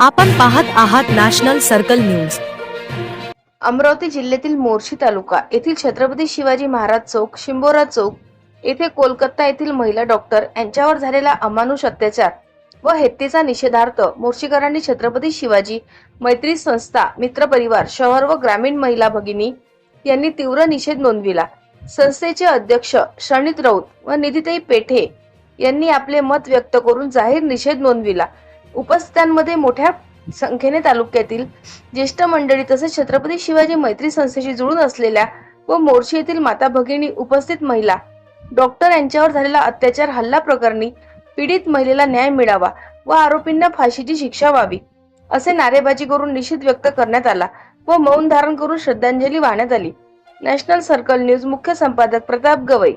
आपण पाहत आहात नॅशनल सर्कल न्यूज. अमरावती जिल्ह्यातील मोर्शी तालुका येथील छत्रपती शिवाजी महाराज चौक शिंबोरा चौक येथे कोलकाता येथील महिला डॉक्टर यांच्यावर झालेला अमानुष अत्याचार व हेत्तेचा निषेधार्थ मोर्शीकरांनी छत्रपती शिवाजी मैत्री संस्था मित्रपरिवार शहर व ग्रामीण महिला भगिनी यांनी तीव्र निषेध नोंदविला. संस्थेचे अध्यक्ष शणित राऊत व निधिताई पेठे यांनी आपले मत व्यक्त करून जाहीर निषेध नोंदविला. उपस्थितांमध्ये मोठ्या संख्येने तालुक्यातील ज्येष्ठ मंडळी तसेच छत्रपती शिवाजी मैत्री संस्थेशी जुळून असलेल्या व मोर्शी येथील माता भगिनी उपस्थित महिला डॉक्टर यांच्यावर झालेला अत्याचार हल्ला प्रकरणी पीडित महिलेला न्याय मिळावा व आरोपींना फाशीची शिक्षा व्हावी असे नारेबाजी करून निषेध व्यक्त करण्यात आला व मौन धारण करून श्रद्धांजली वाहण्यात आली. नॅशनल सर्कल न्यूज मुख्य संपादक प्रताप गवई